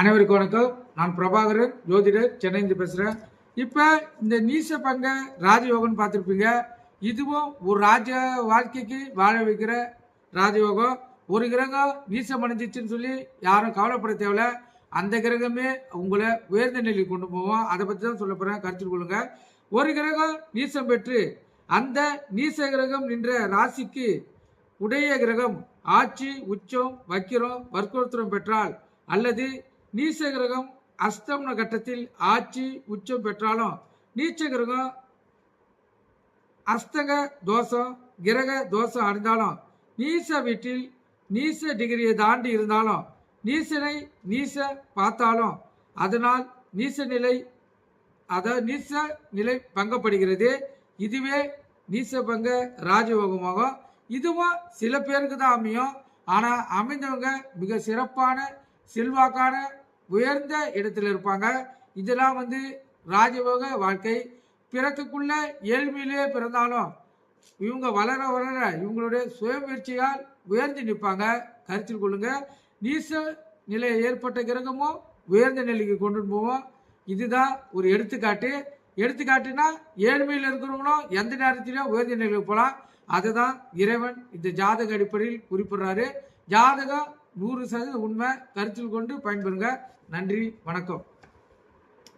அனைவருக்கும் வணக்கம். நான் பிரபாகரன் ஜோதிடர் சென்னைந்து பேசுகிறேன் இப்போ இந்த நீச பங்க ராஜயோகம்னு பார்த்துருப்பீங்க. இதுவும் ஒரு ராஜ வாழ்க்கைக்கு வாழ வைக்கிற ராஜயோகம். ஒரு கிரகம் நீசம் அடைஞ்சிச்சுன்னு சொல்லி யாரும் கவலைப்பட தேவையில்ல. அந்த கிரகமே உங்களை உயர்ந்த நிலையில் கொண்டு போவோம் அதை பற்றி தான் சொல்ல போகிறேன் கருத்தில் கொள்ளுங்க. ஒரு கிரகம் நீசம் பெற்று அந்த நீச கிரகம் நின்ற ராசிக்கு உடைய கிரகம் ஆட்சி உச்சம் வக்கிரம் வற்புறுத்தம் பெற்றால் அல்லது நீச கிரகம் அஸ்தமன கட்டத்தில் ஆட்சி உச்சம் பெற்றாலும் நீச்ச கிரகம் அஸ்தக தோஷம் கிரக தோஷம் அடைந்தாலும் நீச வீட்டில் நீச டிகிரியை தாண்டி இருந்தாலும் நீசனை நீச பார்த்தாலும் அதனால் நீச நிலை அதாவது நீச நிலை பங்கப்படுகிறது. இதுவே நீச பங்க ராஜயோகமாகும். இதுவும் சில பேருக்கு தான் அமையும். ஆனால் அமைந்தவங்க மிக சிறப்பான செல்வாக்கான உயர்ந்த இடத்துல இருப்பாங்க. இதெல்லாம் வந்து ராஜயோக வாழ்க்கை. பிறக்கக்குள்ள ஏழ்மையிலே பிறந்தாலும் இவங்க வளர வளர இவங்களுடைய சுயமுயற்சியால் உயர்ந்து நிற்பாங்க. கருத்தில் கொள்ளுங்க. நீச நிலை ஏற்பட்ட கிரகமும் உயர்ந்த நிலைக்கு கொண்டு போவோம் இதுதான் ஒரு எடுத்துக்காட்டு. எடுத்துக்காட்டுனா ஏழ்மையில் இருக்கிறவங்களும் எந்த நேரத்திலும் உயர்ந்த நிலைக்கு போகலாம். அதுதான் இறைவன் இந்த ஜாதக அடிப்படையில் குறிப்பிடுறாரு. ஜாதகம் நூறு சதவீதம் உண்மை கருத்தில் கொண்டு பயன்பெறுங்க. நன்றி வணக்கம்.